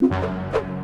you.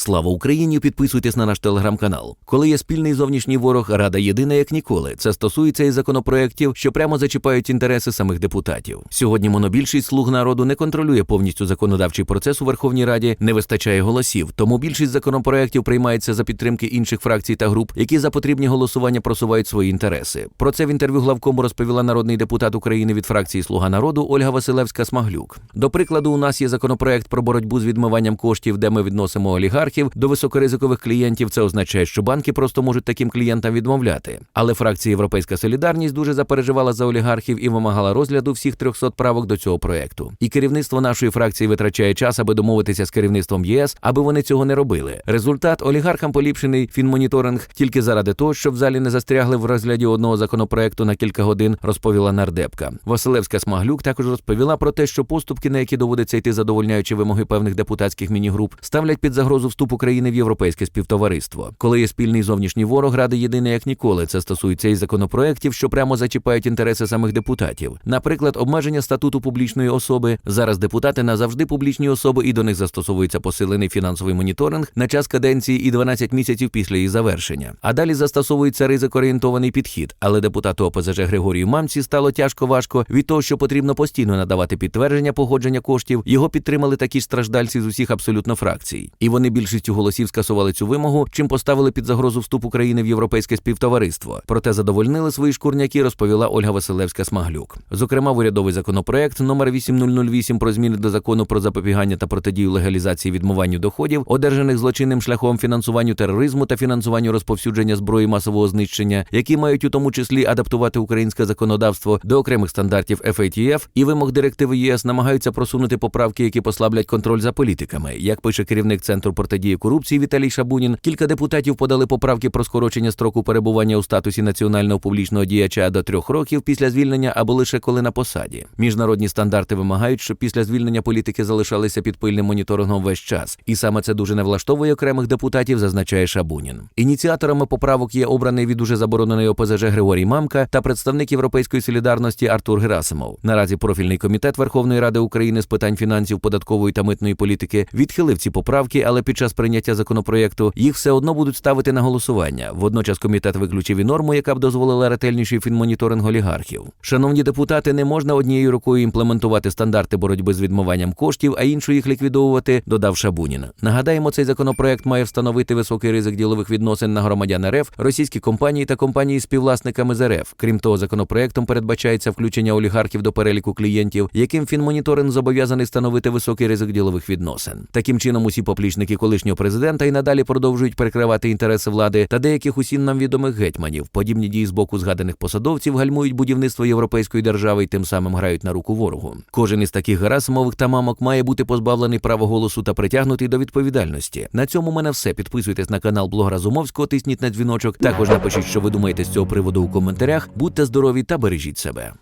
Слава Україні! Підписуйтесь на наш телеграм-канал. Коли є спільний зовнішній ворог, рада єдина як ніколи. Це стосується і законопроєктів, що прямо зачіпають інтереси самих депутатів. Сьогодні монобільшість слуг народу не контролює повністю законодавчий процес у Верховній Раді, не вистачає голосів. Тому більшість законопроєктів приймається за підтримки інших фракцій та груп, які за потрібні голосування просувають свої інтереси. Про це в інтерв'ю главкому розповіла народний депутат України від фракції Слуга народу Ольга Василевська Смаглюк. До прикладу, у нас є законопроект про боротьбу з відмиванням коштів, де ми відносимо олігархів до високоризикових клієнтів. Це означає, що банки просто можуть таким клієнтам відмовляти. Але фракція Європейська Солідарність дуже запереживала за олігархів і вимагала розгляду всіх 300 правок до цього проекту. І керівництво нашої фракції витрачає час, аби домовитися з керівництвом ЄС, аби вони цього не робили. Результат олігархам поліпшений фінмоніторинг тільки заради того, щоб в залі не застрягли в розгляді одного законопроекту на кілька годин, розповіла нардепка. Василевська Смаглюк також розповіла про те, що поступки, на які доводиться йти задовольняючи вимоги певних депутатських мінігруп, ставлять під загрозу вступ України в європейське співтовариство. Коли є спільний зовнішній ворог, ради єдине як ніколи. Це стосується і законопроєктів, що прямо зачіпають інтереси самих депутатів. Наприклад, обмеження статуту публічної особи. Зараз депутати назавжди публічні особи, і до них застосовується посилений фінансовий моніторинг на час каденції і 12 місяців після її завершення. А далі застосовується ризикоорієнтований підхід. Але депутату ОПЗЖ Григорію Мамці стало тяжко важко від того, що потрібно постійно надавати підтвердження погодження коштів. Його підтримали такі страждальці з усіх абсолютно фракцій, і вони більшістю голосів скасували цю вимогу, чим поставили під загрозу вступ України в європейське співтовариство. Проте задовольнили свої шкурняки, розповіла Ольга Василевська Смаглюк. Зокрема, в урядовий законопроект номер 8008 про зміни до закону про запобігання та протидію легалізації відмиванню доходів, одержаних злочинним шляхом фінансуванню тероризму та фінансуванню розповсюдження зброї масового знищення, які мають у тому числі адаптувати українське законодавство до окремих стандартів FATF і вимог директиви ЄС, намагаються просунути поправки, які послаблять контроль за політиками. Як пише керівник центру протидії корупції Віталій Шабунін, кілька депутатів подали поправки про скорочення строку перебування у статусі національного публічного діяча до трьох років після звільнення або лише коли на посаді. Міжнародні стандарти вимагають, щоб після звільнення політики залишалися під пильним моніторингом весь час, і саме це дуже не влаштовує окремих депутатів, зазначає Шабунін. Ініціаторами поправок є обраний від уже забороненої ОПЗЖ Григорій Мамка та представник Європейської солідарності Артур Герасимов. Наразі профільний комітет Верховної Ради України з питань фінансів, податкової та митної політики відхилив ці поправки, але під час прийняття законопроєкту їх все одно будуть ставити на голосування. Водночас комітет виключив і норму, яка б дозволила ретельніший фінмоніторинг олігархів. Шановні депутати, не можна однією рукою імплементувати стандарти боротьби з відмиванням коштів, а іншою їх ліквідовувати, додав Шабунін. Нагадаємо, цей законопроект має встановити високий ризик ділових відносин на громадян РФ, російські компанії та компанії співвласниками з РФ. Крім того, законопроектом передбачається включення олігархів до переліку клієнтів, яким фінмоніторинг зобов'язаний становити високий ризик ділових відносин. Таким чином, усі поплічники колишнього президента і надалі продовжують перекривати інтереси влади та деяких усім нам відомих гетьманів. Подібні дії з боку згаданих посадовців гальмують будівництво європейської держави і тим самим грають на руку ворогу. Кожен із таких Герасимових та мамок має бути позбавлений права голосу та притягнутий до відповідальності. На цьому в мене все. Підписуйтесь на канал блогера Зумовського, тисніть на дзвіночок. Також напишіть, що ви думаєте з цього приводу у коментарях. Будьте здорові та бережіть себе.